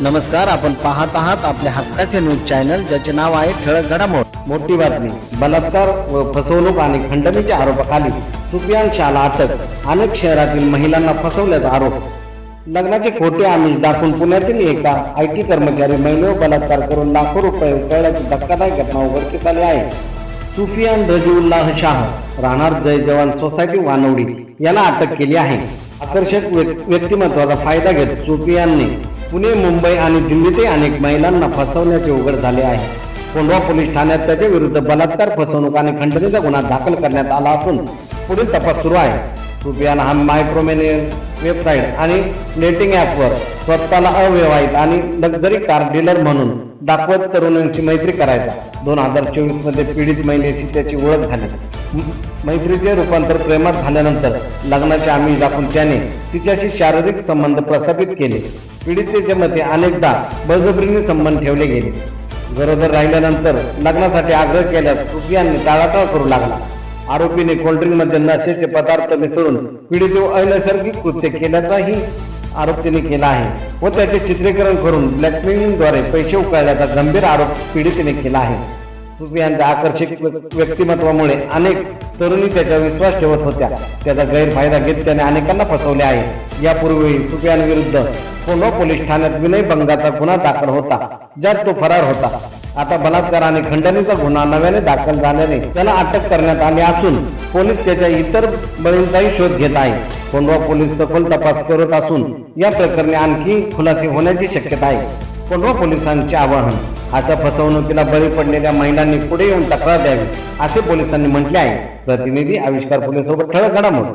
नमस्कार आपण पाहत आहात आपल्या हक्काचे न्यूज चॅनल ज्याचे नाव आहे ठळक घडामोड. मोठी बातमी बलात्कार व फसवणूक आणि खंडणीच्या आरोपाखाली सुफियान शाला अटक अनेक शहरातील महिलांना फसवल्याचा आरोप. लग्नाचे खोटे आमिष दाखवून पुण्यातील एका आय टी कर्मचारी महिलेवर बलात्कार करून लाखो रुपये उकळल्याची धक्कादायक घटना उघडकीस आली आहे. सुफियान रजीउल्लाह शाह राहणार जय जवान सोसायटी वानवडी याला अटक केली आहे. आकर्षक व्यक्तिमत्वाचा फायदा घेत सुफियानने पुणे मुंबई आणि दिल्लीतही अनेक महिलांना फसवण्याचे उघड झाले आहे. कोंढवा पोलीस ठाण्यात त्याच्या विरुद्ध बलात्कार फसवणूक आणि खंडणीचा गुन्हा दाखल करण्यात आला असून पुढील तपास सुरू आहे. सुफियान हा मायक्रोमेनियन वेबसाईट आणि डेटिंग ॲपवर स्वतःला अविवाहित आणि लक्झरी कार डीलर म्हणून दाखवत तरुणांची मैत्री करायचा. दोन हजार चोवीसमध्ये पीडित महिलेची त्याची ओळख झाली. मैत्रीचे रूपांतर प्रेमात झाल्यानंतर लग्नाचे आम्ही दाखवून त्याने तिच्याशी शारीरिक संबंध प्रस्थापित केले. पीडितेच्या मते अनेकदा बळजबरीने संबंध ठेवले गेले. गरोदर राहिल्यानंतर लग्नासाठी आग्रह केल्यास सुफियानने टाळाटाळ करू लागला. आरोपीने कोल्ड्रिंकमध्ये नशेचे पदार्थ मिसळून पीडितेवर अनैसर्गिक कृत्य केल्याचाही आरोप तिने केला आहे व त्याचे चित्रीकरण करून ब्लॅकमेलिंगद्वारे पैसे उकळल्याचा गंभीर आरोप पीडितेने केला आहे. सुफियांच्या आकर्षक व्यक्तिमत्वामुळे अनेक तरुणी त्याच्यावर विश्वास ठेवत होत्या. त्याचा गैरफायदा घेत त्याने अनेकांना फसवले आहे. यापूर्वी सुफियांविरुद्ध कोंढवा पोलीस ठाण्यात विनयभंगाचा गुन्हा दाखल होता. ज्यात तो फरार होता. आता बलात्कार आणि खंडणीचा गुन्हा नव्याने दाखल झाल्याने त्याला अटक करण्यात आली असून पोलीस त्याच्या इतर बळींचाही शोध घेत आहे. कोंढवा पोलीस सखोल तपास करत असून या प्रकरणी आणखी खुलासे होण्याची शक्यता आहे. कोंढवा पोलिसांचे आवाहन अशा फसवणुकीला बळी पडलेल्या महिलांनी पुढे येऊन तक्रार द्यावी असे पोलिसांनी म्हटले आहे. प्रतिनिधी आविष्कार पोलीस सोबत ठळक घडामोड.